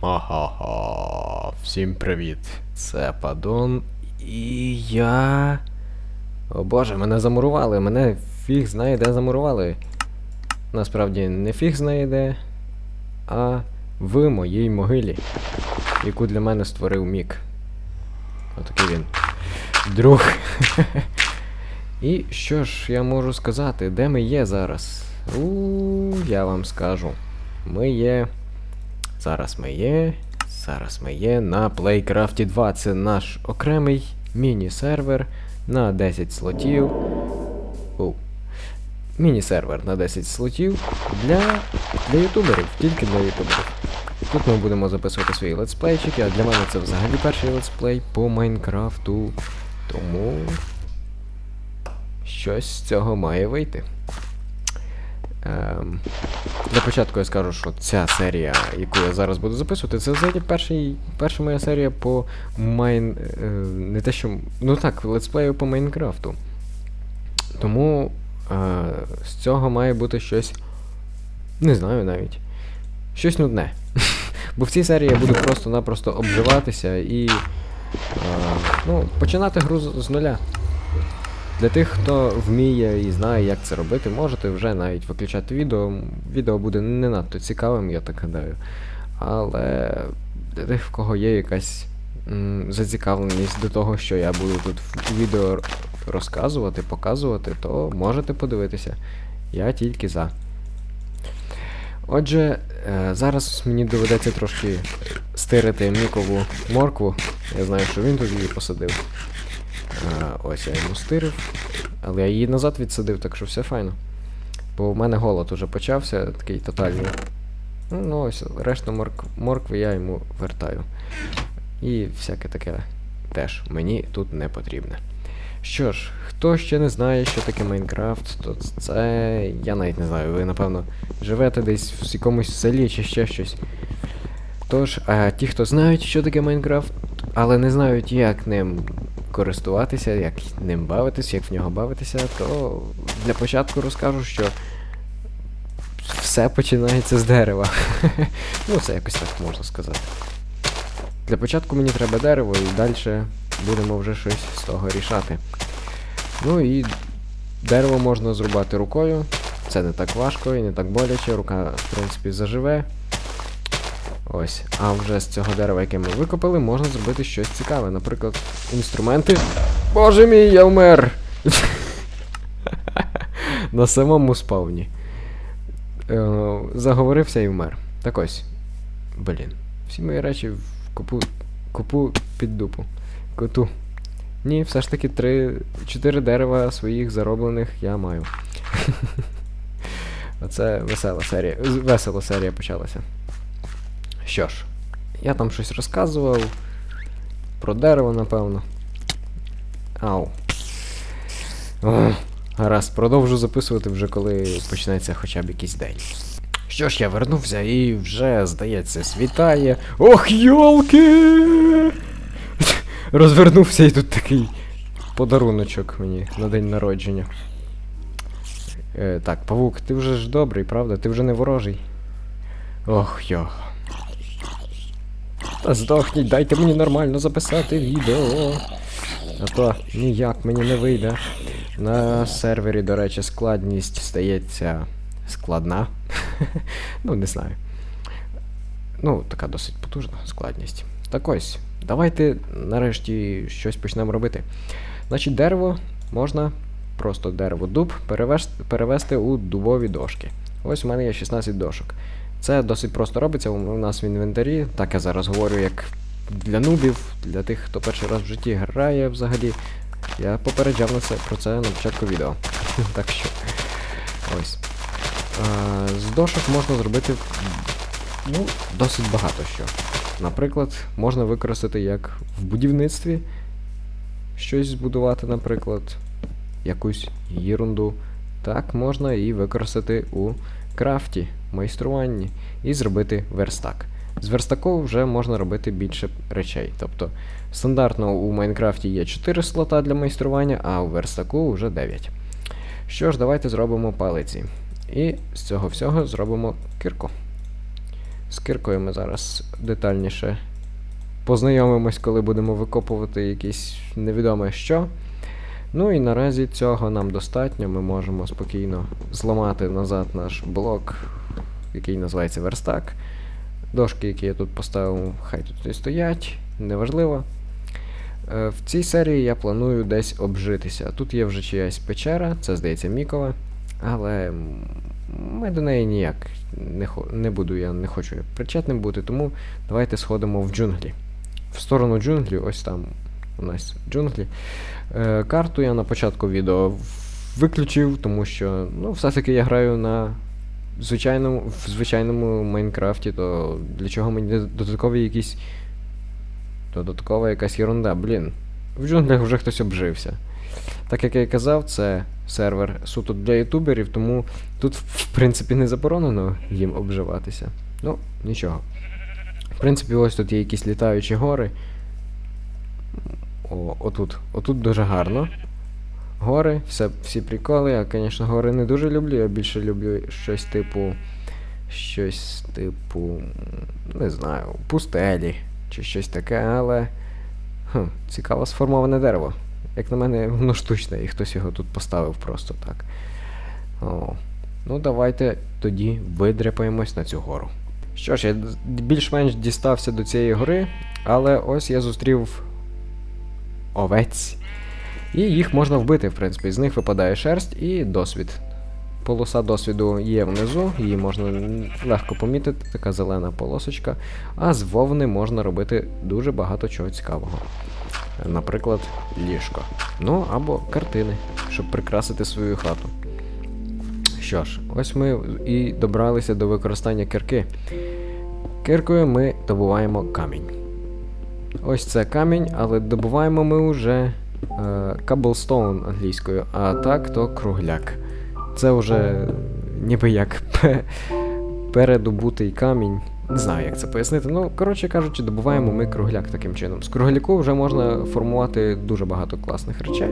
Ха-ха-ха. Всім привіт. Це Падон. І я. О боже, мене замурували. Мене фіг знає, де замурували. Насправді не фіг знає де, а в моїй могилі, яку для мене створив Мік. Отакий він. Друг. І що ж я можу сказати, де ми є зараз? У, я вам скажу. Ми є. Зараз ми є. Зараз ми є на Playcraft 2. Це наш окремий міні-сервер на 10 слотів. Міні-сервер на 10 слотів для, для ютуберів, тільки для ютуберів. Тут ми будемо записувати свої летсплейчики, а для мене це взагалі перший летсплей по Майнкрафту. Тому щось з цього має вийти. Ем, для початку я скажу, що ця серія, яку я зараз буду записувати, це взагалі перший, перша моя серія по майн. Е, не те, що. Ну так, летсплею по Майнкрафту. Тому е, з цього має бути щось. Не знаю навіть. Щось нудне. Бо в цій серії я буду просто-напросто обживатися і. Е, ну, починати гру з, з нуля. Для тих, хто вміє і знає, як це робити, можете вже навіть виключати відео. Відео буде не надто цікавим, я так гадаю. Але для тих, в кого є якась зацікавленість до того, що я буду тут відео розказувати, показувати, то можете подивитися. Я тільки за. Отже, е, зараз мені доведеться трошки стирити Мікову моркву. Я знаю, що він тут її посадив. А, ось я йому стирив. Але я її назад відсадив, так що все файно. Бо в мене голод уже почався, такий тотальний. Ну, ну ось, решту морк... моркви я йому вертаю. І всяке таке теж мені тут не потрібне. Що ж, хто ще не знає, що таке Майнкрафт, то це. Я навіть не знаю, ви напевно живете десь в якомусь селі чи ще щось. Тож, а ті, хто знають, що таке Майнкрафт, але не знають, як ним користуватися, як ним бавитися, як в нього бавитися, то для початку розкажу, що все починається з дерева. ну, це якось так можна сказати. Для початку мені треба дерево, і далі будемо вже щось з того рішати. Ну і дерево можна зрубати рукою. Це не так важко і не так боляче, рука, в принципі, заживе. Ось. А вже з цього дерева, яке ми викопали, можна зробити щось цікаве. Наприклад, інструменти. Боже мій, я вмер! На самому спавні. Е, заговорився і вмер. Так ось. Блін. Всі мої речі в купу. Купу під дупу. Коту. Ні, все ж таки три. Чотири дерева своїх зароблених я маю. Оце весела серія. Весела серія почалася. Що ж, я там щось розказував. Про дерево, напевно. Ау. О, гаразд, продовжу записувати вже коли почнеться хоча б якийсь день. Що ж, я вернувся і вже, здається, світає. Ох, йолки! Розвернувся і тут такий подаруночок мені на день народження. Е, Так, павук, ти вже ж добрий, правда? Ти вже не ворожий. Ох, йох. Та здохніть, дайте мені нормально записати відео. А то ніяк мені не вийде. На сервері, до речі, складність стається складна. ну, не знаю. Ну, така досить потужна складність. Так ось, давайте нарешті щось почнемо робити. Значить, дерево можна просто дерево дуб перевести, перевести у дубові дошки. Ось у мене є 16 дошок. Це досить просто робиться у нас в інвентарі. Так я зараз говорю, як для нубів, для тих, хто перший раз в житті грає взагалі. Я попереджав на це, про це на початку відео. так що. Ось. З дошок можна зробити ну, досить багато що. Наприклад, можна використати як в будівництві щось збудувати, наприклад, якусь єрунду. Так, можна і використати у крафті, майструванні і зробити верстак. З верстаку вже можна робити більше речей. Тобто стандартно у Майнкрафті є 4 слота для майстрування, а у верстаку вже 9. Що ж, давайте зробимо палиці. І з цього всього зробимо кирку. З киркою ми зараз детальніше познайомимось, коли будемо викопувати якесь невідоме що. Ну і наразі цього нам достатньо. Ми можемо спокійно зламати назад наш блок, який називається верстак. Дошки, які я тут поставив, хай тут і стоять, неважливо. Е, В цій серії я планую десь обжитися. Тут є вже чиясь печера, це здається Мікова, але ми до неї ніяк не, не буду, я не хочу причетним бути, тому давайте сходимо в джунглі. В сторону джунглі, ось там у нас джунглі. Е, карту я на початку відео виключив, тому що ну, все-таки я граю на звичайному, в звичайному Майнкрафті, то для чого мені додаткові якісь. Додаткова якась ерунда, блін. В джунглях вже хтось обжився. Так як я і казав, це сервер суто для ютуберів, тому тут, в принципі, не заборонено їм обживатися. Ну, нічого. В принципі, ось тут є якісь літаючі гори. О, отут. Отут дуже гарно. Гори, все, всі приколи. Я, звісно, гори не дуже люблю. Я більше люблю щось типу. Щось типу. Не знаю, пустелі чи щось таке, але. Хм, цікаво сформоване дерево. Як на мене, воно штучне, і хтось його тут поставив просто так. О. Ну, давайте тоді видряпаємось на цю гору. Що ж, я більш-менш дістався до цієї гори, але ось я зустрів овець. І їх можна вбити, в принципі. З них випадає шерсть і досвід. Полоса досвіду є внизу, її можна легко помітити, така зелена полосочка. А з вовни можна робити дуже багато чого цікавого. Наприклад, ліжко. Ну або картини, щоб прикрасити свою хату. Що ж, ось ми і добралися до використання кирки. Киркою ми добуваємо камінь. Ось це камінь, але добуваємо ми вже cobblestone англійською, а так то кругляк. Це вже ніби як передобутий камінь. Не знаю, як це пояснити. Ну, коротше кажучи, добуваємо ми кругляк таким чином. З кругляку вже можна формувати дуже багато класних речей.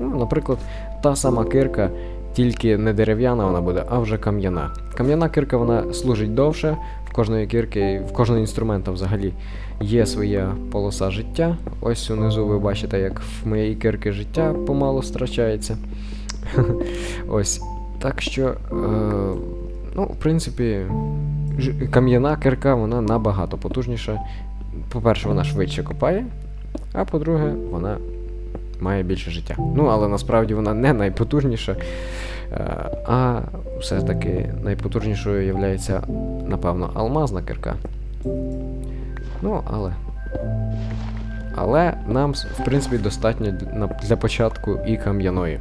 Ну, наприклад, та сама кирка, тільки не дерев'яна вона буде, а вже кам'яна. Кам'яна кирка вона служить довше. Кожної кирки, в кожного інструмента взагалі є своя полоса життя. Ось унизу ви бачите, як в моєї кирки життя помало страчається. Ось. Так що, е, ну, в принципі, кам'яна кирка вона набагато потужніша. По-перше, вона швидше копає, а по-друге, вона має більше життя. Ну, але насправді вона не найпотужніша. Е, а все ж таки найпотужнішою є, напевно, алмазна кирка. Ну, але. Але нам, в принципі, достатньо для початку і кам'яної.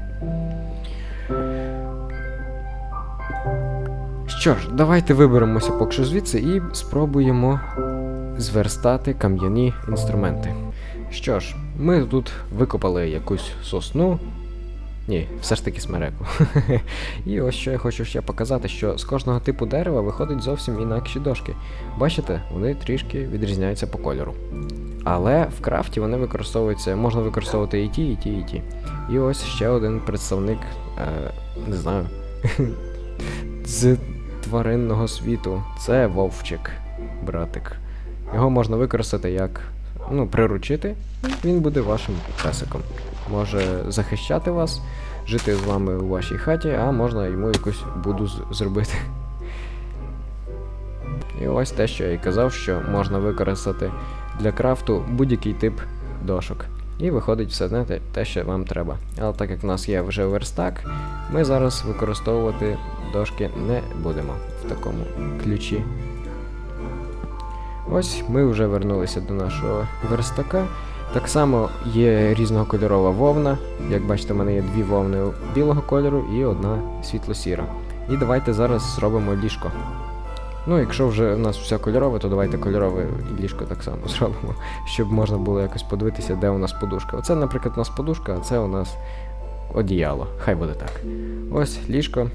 Що ж, давайте виберемося поки що звідси і спробуємо зверстати кам'яні інструменти. Що ж, ми тут викопали якусь сосну. Ні, все ж таки смереку. І ось що я хочу ще показати, що з кожного типу дерева виходить зовсім інакші дошки. Бачите, вони трішки відрізняються по кольору. Але в крафті вони використовуються, можна використовувати і ті, і ті, і ті. І ось ще один представник, е, не знаю, з тваринного світу. Це вовчик, братик. Його можна використати як ну, приручити, він буде вашим песиком. Може захищати вас, жити з вами у вашій хаті, а можна йому якусь буду зробити. І ось те, що я і казав, що можна використати для крафту будь-який тип дошок. І виходить все не те, що вам треба. Але так як в нас є вже верстак, ми зараз використовувати дошки не будемо в такому ключі. Ось ми вже вернулися до нашого верстака. Так само є різнокольорова вовна. Як бачите, в мене є дві вовни білого кольору і одна світло-сіра. І давайте зараз зробимо ліжко. Ну, якщо вже у нас все кольорове, то давайте кольорове ліжко так само зробимо, щоб можна було якось подивитися, де у нас подушка. Оце, наприклад, у нас подушка, а це у нас одіяло. Хай буде так. Ось ліжко.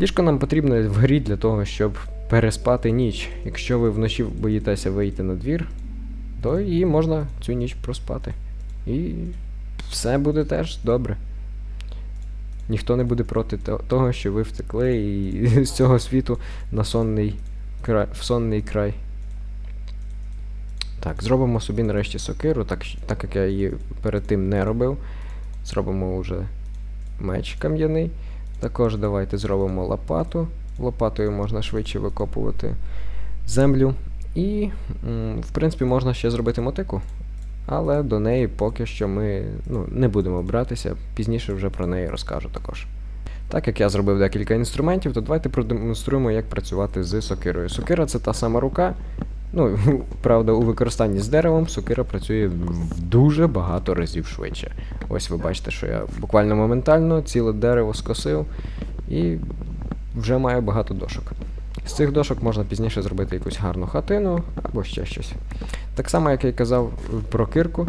Ліжко нам потрібно в грі для того, щоб переспати ніч. Якщо ви вночі боїтеся вийти на двір, то і можна цю ніч проспати. І все буде теж добре. Ніхто не буде проти того, що ви втекли і з цього світу на сонний край, в сонний край. Так, зробимо собі нарешті сокиру, так, так як я її перед тим не робив. Зробимо вже меч кам'яний. Також давайте зробимо лопату. Лопатою можна швидше викопувати землю. І, в принципі, можна ще зробити мотику. Але до неї поки що ми ну, не будемо братися, пізніше вже про неї розкажу також. Так як я зробив декілька інструментів, то давайте продемонструємо, як працювати з сокирою. Сокира це та сама рука. Ну, правда, у використанні з деревом сокира працює в дуже багато разів швидше. Ось ви бачите, що я буквально моментально ціле дерево скосив і вже маю багато дошок. З цих дошок можна пізніше зробити якусь гарну хатину або ще щось. Так само, як я казав про кирку,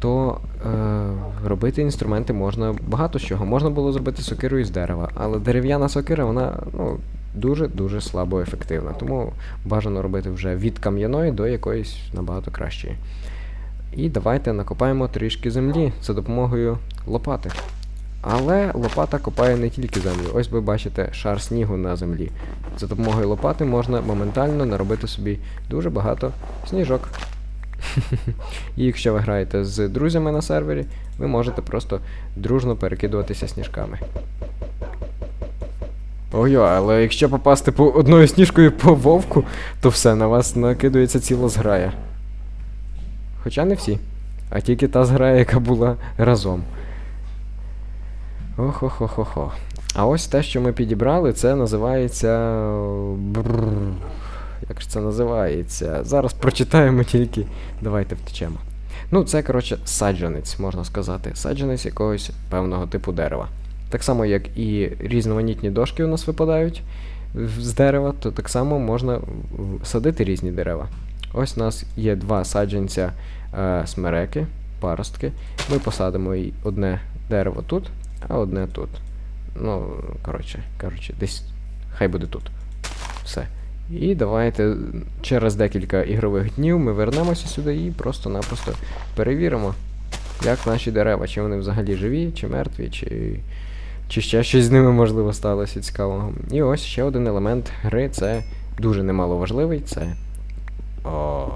то е, робити інструменти можна багато чого. Можна було зробити сокиру із дерева, але дерев'яна сокира, вона ну, дуже-дуже слабо ефективна. Тому бажано робити вже від кам'яної до якоїсь набагато кращої. І давайте накопаємо трішки землі за допомогою лопати. Але лопата копає не тільки землю. Ось ви бачите шар снігу на землі. За допомогою лопати можна моментально наробити собі дуже багато сніжок. І якщо ви граєте з друзями на сервері, ви можете просто дружно перекидуватися сніжками. Ой, але якщо попасти по одною сніжкою по вовку, то все, на вас накидується ціла зграя. Хоча не всі, а тільки та зграя, яка була разом. Охо-хо-хо-хо. А ось те, що ми підібрали, це називається. Бррр. Як ж це називається? Зараз прочитаємо тільки. Давайте втечемо. Ну, це, коротше, саджанець, можна сказати. Саджанець якогось певного типу дерева. Так само, як і різноманітні дошки у нас випадають з дерева, то так само можна садити різні дерева. Ось у нас є два саджанця е, смереки, паростки. Ми посадимо одне дерево тут, а одне тут. Ну, коротше, коротше, десь хай буде тут. Все. І давайте через декілька ігрових днів ми вернемося сюди і просто-напросто перевіримо, як наші дерева, чи вони взагалі живі, чи мертві, чи, чи ще щось з ними можливо сталося цікавого. І ось ще один елемент гри це дуже немаловажливий, це о,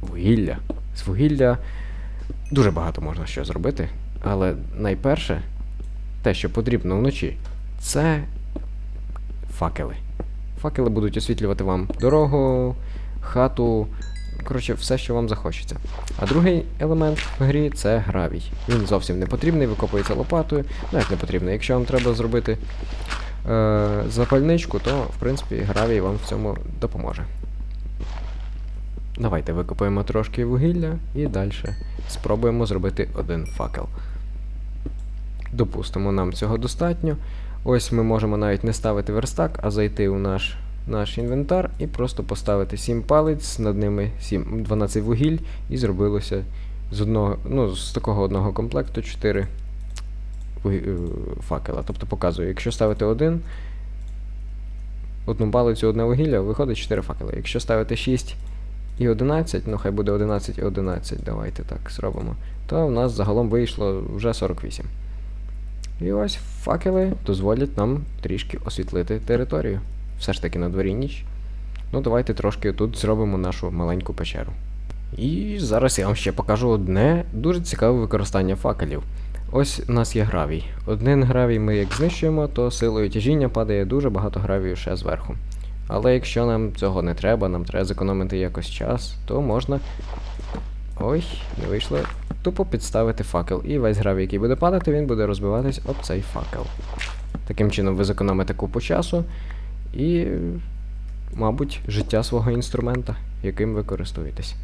вугілля. З вугілля дуже багато можна що зробити, але найперше, те, що потрібно вночі, це факели. Факели будуть освітлювати вам дорогу, хату, коротше, все, що вам захочеться. А другий елемент в грі це гравій. Він зовсім не потрібний, викопується лопатою. Ну як не потрібно. Якщо вам треба зробити е, запальничку, то в принципі гравій вам в цьому допоможе. Давайте викопаємо трошки вугілля і далі спробуємо зробити один факел. Допустимо, нам цього достатньо. Ось ми можемо навіть не ставити верстак, а зайти у наш, наш інвентар і просто поставити 7 палець, над ними 7, 12 вугіль, і зробилося з одного, ну, з такого одного комплекту 4 е, факела. Тобто показую, якщо ставити один, одну палицю, одне вугілля, виходить 4 факела. Якщо ставити 6 і 11, ну хай буде 11 і 11, давайте так зробимо, то в нас загалом вийшло вже 48. І ось факели дозволять нам трішки освітлити територію. Все ж таки на дворі ніч. Ну, давайте трошки тут зробимо нашу маленьку печеру. І зараз я вам ще покажу одне дуже цікаве використання факелів. Ось у нас є гравій. Один гравій ми як знищуємо, то силою тяжіння падає дуже багато гравію ще зверху. Але якщо нам цього не треба, нам треба зекономити якось час, то можна. Ой, не вийшло. Тупо підставити факел. І весь гравій, який буде падати, він буде розбиватись об цей факел. Таким чином ви зекономите купу часу і, мабуть, життя свого інструмента, яким ви користуєтесь.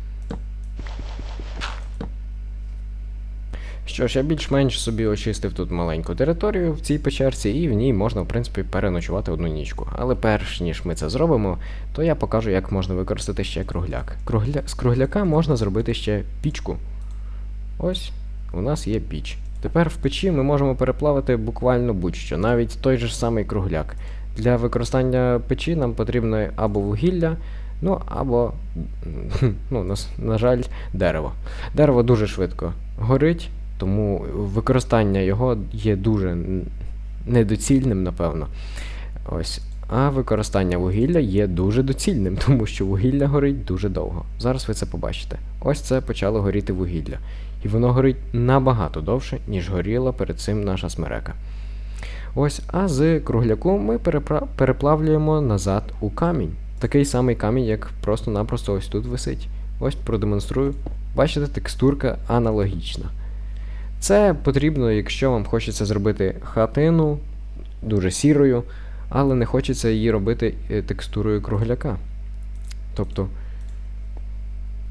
Що ж, я більш-менш собі очистив тут маленьку територію в цій печерці, і в ній можна, в принципі, переночувати одну нічку. Але перш ніж ми це зробимо, то я покажу, як можна використати ще кругляк. Кругля... З кругляка можна зробити ще пічку. Ось у нас є піч. Тепер в печі ми можемо переплавити буквально будь-що, навіть той же самий кругляк. Для використання печі нам потрібно або вугілля, ну або, ну, на, на жаль, дерево. Дерево дуже швидко горить, тому використання його є дуже недоцільним, напевно. Ось. А використання вугілля є дуже доцільним, тому що вугілля горить дуже довго. Зараз ви це побачите. Ось це почало горіти вугілля. І воно горить набагато довше, ніж горіла перед цим наша смерека. Ось, а з кругляку ми переплавлюємо назад у камінь. Такий самий камінь, як просто-напросто ось тут висить. Ось продемонструю. Бачите, текстурка аналогічна. Це потрібно, якщо вам хочеться зробити хатину дуже сірою, але не хочеться її робити е, текстурою кругляка. Тобто,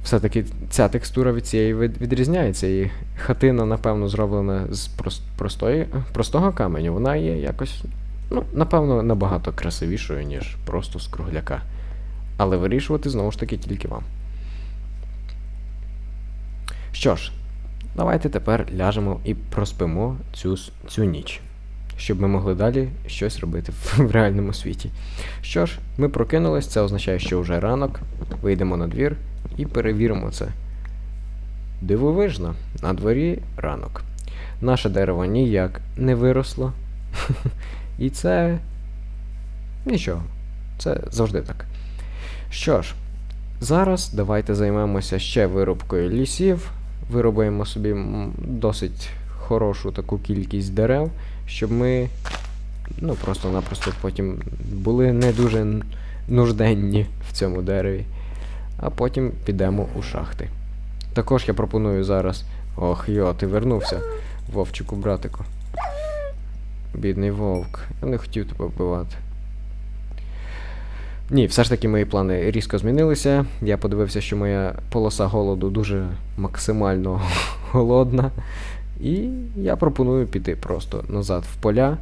все-таки ця текстура від цієї від- відрізняється. І хатина, напевно, зроблена з простої, простого каменю. Вона є якось, ну, напевно, набагато красивішою, ніж просто з кругляка. Але вирішувати знову ж таки тільки вам. Що ж, давайте тепер ляжемо і проспимо цю, цю ніч, щоб ми могли далі щось робити в реальному світі. Що ж, ми прокинулись, це означає, що вже ранок, вийдемо на двір і перевіримо це. Дивовижно, на дворі ранок. Наше дерево ніяк не виросло. І це нічого. Це завжди так. Що ж, зараз давайте займемося ще вирубкою лісів. Виробимо собі досить хорошу таку кількість дерев, щоб ми ну, просто-напросто потім були не дуже нужденні в цьому дереві. А потім підемо у шахти. Також я пропоную зараз. Ох, йо, ти вернувся, вовчику, братику. Бідний вовк. Я не хотів тебе вбивати. Ні, все ж таки мої плани різко змінилися. Я подивився, що моя полоса голоду дуже максимально голодна. І я пропоную піти просто назад в поля,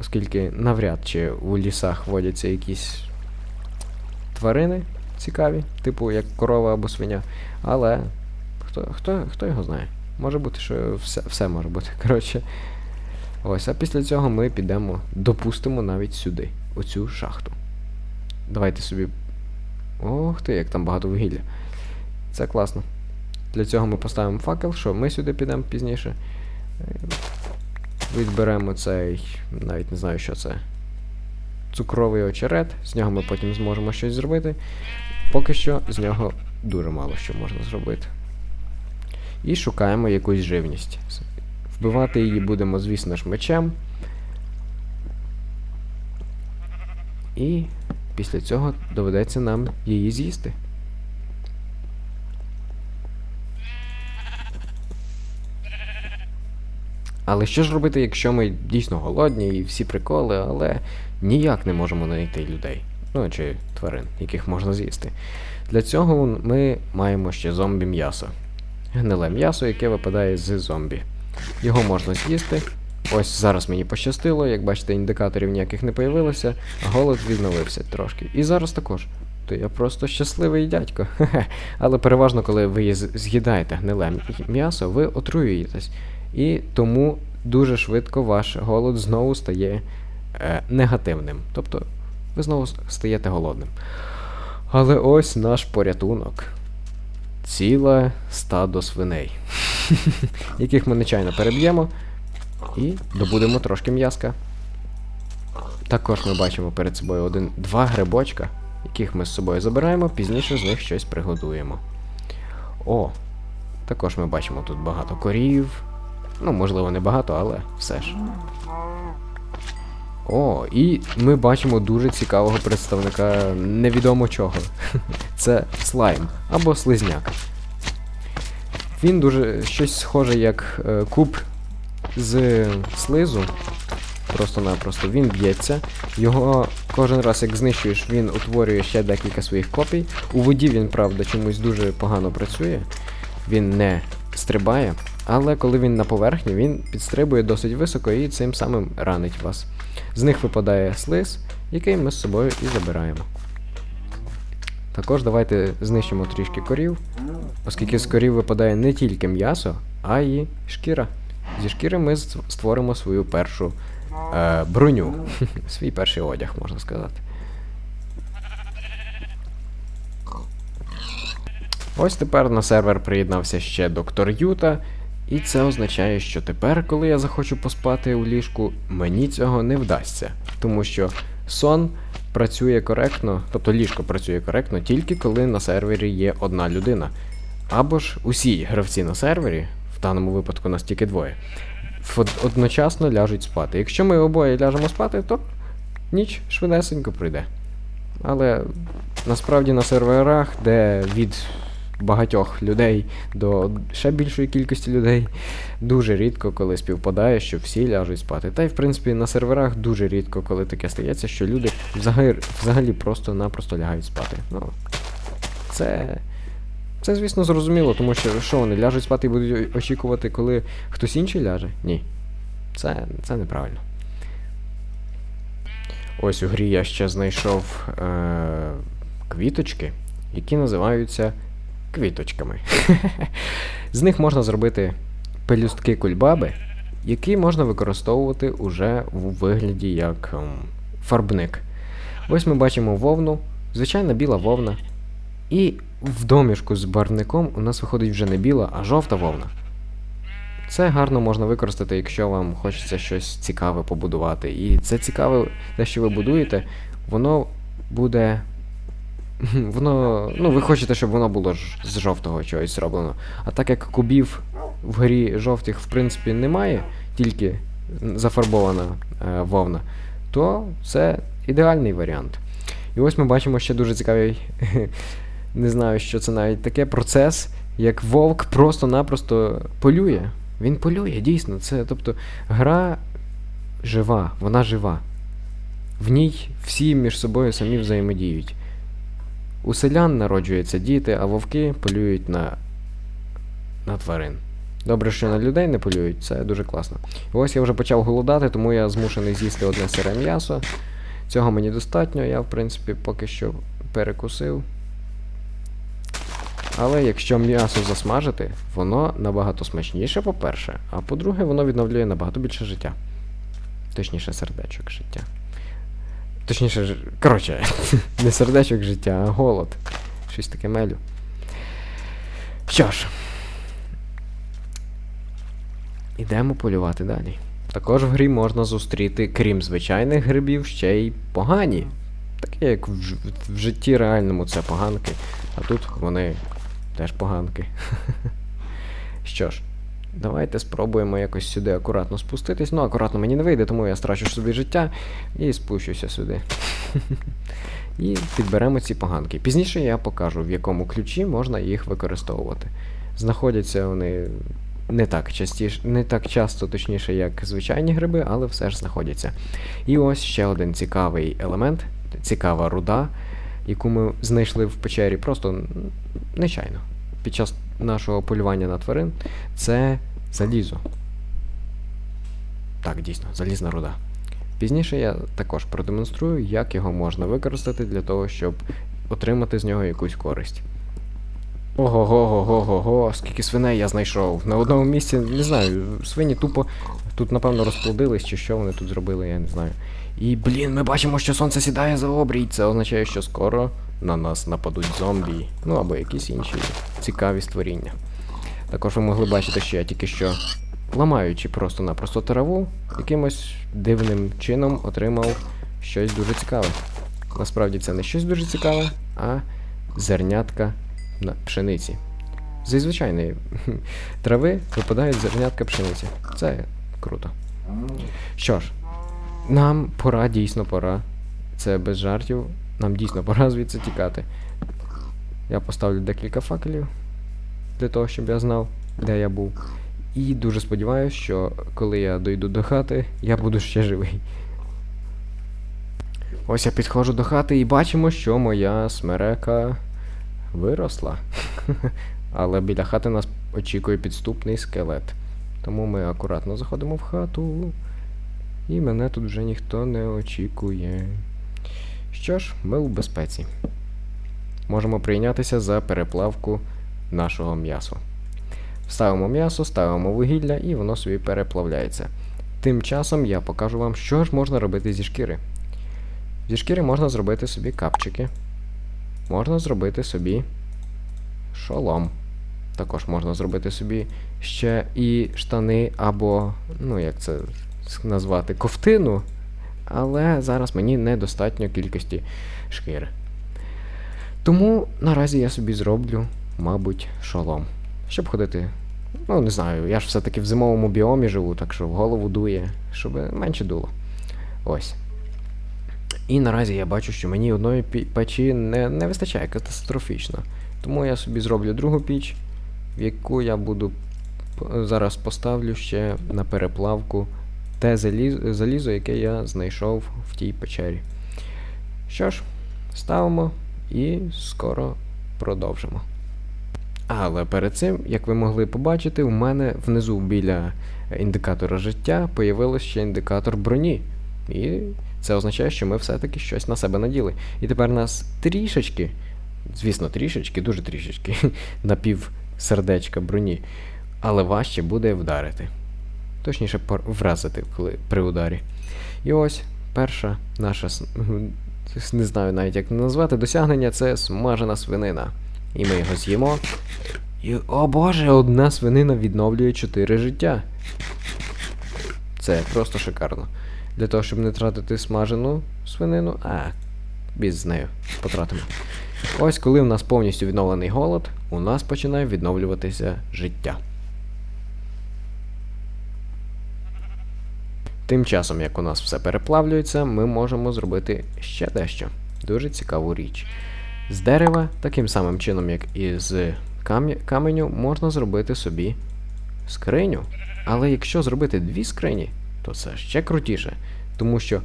оскільки навряд чи у лісах водяться якісь тварини цікаві, типу як корова або свиня. Але хто, хто, хто його знає? Може бути, що все, все може бути. Коротше. Ось, а після цього ми підемо, допустимо навіть сюди, оцю шахту. Давайте собі. Ох ти, як там багато вугілля. Це класно. Для цього ми поставимо факел, що ми сюди підемо пізніше. Е, Відберемо цей. навіть не знаю, що це. Цукровий очерет. З нього ми потім зможемо щось зробити. Поки що з нього дуже мало що можна зробити. І шукаємо якусь живність. Вбивати її будемо, звісно ж, мечем. І після цього доведеться нам її з'їсти. Але що ж робити, якщо ми дійсно голодні і всі приколи, але ніяк не можемо знайти людей, ну чи тварин, яких можна з'їсти. Для цього ми маємо ще зомбі-м'ясо. Гниле м'ясо, яке випадає з зомбі. Його можна з'їсти. Ось зараз мені пощастило, як бачите, індикаторів ніяких не появилося, а голод відновився трошки. І зараз також. То я просто щасливий дядько. Але переважно, коли ви з'їдаєте гниле м'ясо, ви отруюєтесь. І тому дуже швидко ваш голод знову стає е, негативним. Тобто ви знову стаєте голодним. Але ось наш порятунок. Ціле стадо свиней, яких ми нечайно переб'ємо і добудемо трошки м'яска. Також ми бачимо перед собою один, два грибочка, яких ми з собою забираємо, пізніше з них щось пригодуємо. О, також ми бачимо тут багато корів. Ну, можливо, не багато, але все ж. О, і ми бачимо дуже цікавого представника невідомо чого. Це слайм або слизняк. Він дуже щось схоже як е, куб з слизу. Просто-напросто він б'ється. Його кожен раз, як знищуєш, він утворює ще декілька своїх копій. У воді він, правда, чомусь дуже погано працює. Він не стрибає. Але коли він на поверхні, він підстрибує досить високо і цим самим ранить вас. З них випадає слиз, який ми з собою і забираємо. Також давайте знищимо трішки корів, оскільки з корів випадає не тільки м'ясо, а й шкіра. Зі шкіри ми створимо свою першу е, броню. Свій перший одяг, можна сказати. Ось тепер на сервер приєднався ще доктор Юта, і це означає, що тепер, коли я захочу поспати у ліжку, мені цього не вдасться, тому що сон працює коректно, тобто ліжко працює коректно тільки коли на сервері є одна людина. Або ж усі гравці на сервері, в даному випадку нас тільки двоє, одночасно ляжуть спати. Якщо ми обоє ляжемо спати, то ніч швидесенько пройде. Але насправді на серверах, де від багатьох людей до ще більшої кількості людей, дуже рідко, коли співпадає, що всі ляжуть спати. Та й в принципі на серверах дуже рідко, коли таке стається, що люди взагалі, взагалі просто-напросто лягають спати. Ну, це. Це, звісно, зрозуміло, тому що що вони ляжуть спати і будуть очікувати, коли хтось інший ляже? Ні. Це, це неправильно. Ось у грі я ще знайшов е- квіточки, які називаються квіточками. З них можна зробити пелюстки кульбаби, які можна використовувати уже у вигляді як ем, фарбник. Ось ми бачимо вовну, звичайна біла вовна. І в домішку з барвником у нас виходить вже не біла, а жовта вовна. Це гарно можна використати, якщо вам хочеться щось цікаве побудувати. І це цікаве, те, що ви будуєте, воно буде. Воно. Ну, ви хочете, щоб воно було ж з жовтого чогось зроблено. А так як кубів в грі жовтих, в принципі, немає, тільки зафарбована е, вовна, то це ідеальний варіант. І ось ми бачимо ще дуже цікавий, не знаю, що це навіть таке процес, як вовк просто-напросто полює. Він полює, дійсно. Це, тобто, гра жива, вона жива. В ній всі між собою самі взаємодіють. У селян народжуються діти, а вовки полюють на, на тварин. Добре, що на людей не полюють, це дуже класно. Ось я вже почав голодати, тому я змушений з'їсти одне сире м'ясо. Цього мені достатньо, я, в принципі, поки що перекусив. Але якщо м'ясо засмажити, воно набагато смачніше, по-перше, а по-друге, воно відновлює набагато більше життя. Точніше, сердечок життя. Точніше, коротше, не сердечок життя, а голод. Щось таке мелю. Що ж. Ідемо полювати далі. Також в грі можна зустріти, крім звичайних грибів, ще й погані. Такі як в, в житті реальному це поганки, а тут вони теж поганки. Що ж, давайте спробуємо якось сюди акуратно спуститись. Ну, акуратно мені не вийде, тому я страчу собі життя і спущуся сюди. І підберемо ці поганки. Пізніше я покажу, в якому ключі можна їх використовувати. Знаходяться вони не так частіше, не так часто, точніше, як звичайні гриби, але все ж знаходяться. І ось ще один цікавий елемент, цікава руда, яку ми знайшли в печері просто нечайно. Під час нашого полювання на тварин, це залізо. Так, дійсно, залізна руда. Пізніше я також продемонструю, як його можна використати для того, щоб отримати з нього якусь користь. Ого-го-го-го-го, скільки свиней я знайшов. На одному місці, не знаю, свині тупо тут, напевно, розплодились, чи що вони тут зробили, я не знаю. І, блін, ми бачимо, що сонце сідає за обрій. Це означає, що скоро на нас нападуть зомбі, ну або якісь інші цікаві створіння. Також ви могли бачити, що я тільки що, ламаючи просто-напросто траву, якимось дивним чином отримав щось дуже цікаве. Насправді це не щось дуже цікаве, а зернятка на пшениці. Зі звичайної трави випадають зернятка пшениці. Це круто. Що ж, нам пора, дійсно пора. Це без жартів. Нам дійсно пора звідси тікати. Я поставлю декілька факелів для того, щоб я знав, де я був. І дуже сподіваюся, що коли я дойду до хати, я буду ще живий. Ось я підходжу до хати і бачимо, що моя смерека виросла. Але біля хати нас очікує підступний скелет. Тому ми акуратно заходимо в хату. І мене тут вже ніхто не очікує. Що ж, ми у безпеці. Можемо прийнятися за переплавку нашого м'ясу. Ставимо м'ясо, ставимо вугілля і воно собі переплавляється. Тим часом я покажу вам, що ж можна робити зі шкіри. Зі шкіри можна зробити собі капчики. Можна зробити собі шолом. Також можна зробити собі ще і штани або, ну як це назвати, ковтину. Але зараз мені недостатньо кількості шкіри. Тому наразі я собі зроблю, мабуть, шолом. Щоб ходити. Ну, не знаю, я ж все-таки в зимовому біомі живу, так що в голову дує, щоб менше дуло. Ось. І наразі я бачу, що мені одної печі не, не вистачає катастрофічно. Тому я собі зроблю другу піч, в яку я буду зараз поставлю ще на переплавку те залізо, яке я знайшов в тій печері. Що ж, ставимо і скоро продовжимо. Але перед цим, як ви могли побачити, у мене внизу біля індикатора життя появився ще індикатор броні. І це означає, що ми все-таки щось на себе наділи. І тепер нас трішечки, звісно, трішечки, дуже трішечки, напів сердечка броні, але важче буде вдарити. Точніше, вразити коли, при ударі. І ось перша наша, не знаю навіть як назвати, досягнення це смажена свинина. І ми його з'їмо. І, о боже, одна свинина відновлює 4 життя. Це просто шикарно. Для того, щоб не тратити смажену свинину, а, біз з нею потратимо. Ось коли у нас повністю відновлений голод, у нас починає відновлюватися життя. Тим часом, як у нас все переплавлюється, ми можемо зробити ще дещо. Дуже цікаву річ. З дерева, таким самим чином, як і з каменю, можна зробити собі скриню. Але якщо зробити дві скрині, то це ще крутіше. Тому що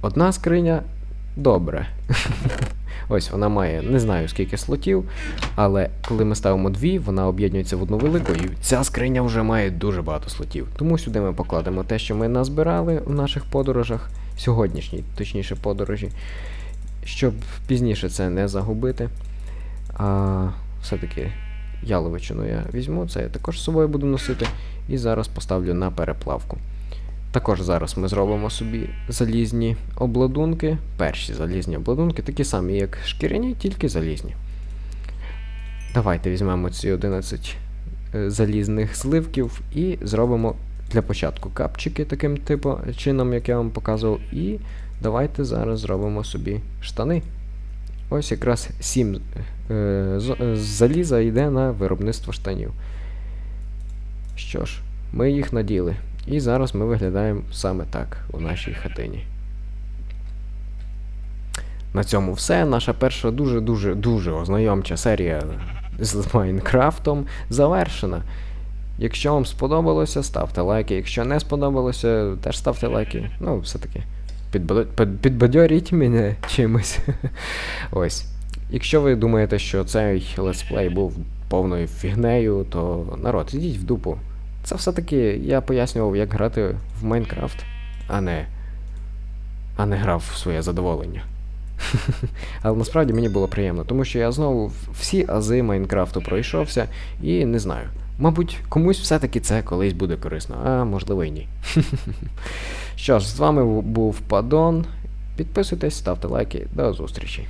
одна скриня добре. Ось вона має не знаю скільки слотів, але коли ми ставимо дві, вона об'єднується в одну велику, і ця скриня вже має дуже багато слотів. Тому сюди ми покладемо те, що ми назбирали у наших подорожах, сьогоднішній, точніше, подорожі, щоб пізніше це не загубити. А все-таки яловичину я візьму, це я також з собою буду носити, і зараз поставлю на переплавку. Також зараз ми зробимо собі залізні обладунки. Перші залізні обладунки, такі самі, як шкіряні, тільки залізні. Давайте візьмемо ці 11 е, залізних зливків і зробимо для початку капчики таким типу, чином, як я вам показував. І давайте зараз зробимо собі штани. Ось якраз 7 е, е, заліза йде на виробництво штанів. Що ж, ми їх наділи. І зараз ми виглядаємо саме так у нашій хатині. На цьому все. Наша перша дуже-дуже дуже ознайомча серія з Майнкрафтом завершена. Якщо вам сподобалося, ставте лайки. Якщо не сподобалося, теж ставте лайки. Ну, все-таки підбадьоріть мене чимось. Ось. Якщо ви думаєте, що цей летсплей був повною фігнею, то народ, ідіть в дупу. Це все-таки я пояснював, як грати в Майнкрафт, а не. а не грав в своє задоволення. Але насправді мені було приємно, тому що я знову всі ази Майнкрафту пройшовся і не знаю. Мабуть, комусь все-таки це колись буде корисно, а можливо і ні. Що ж, з вами був Падон. Підписуйтесь, ставте лайки. До зустрічі.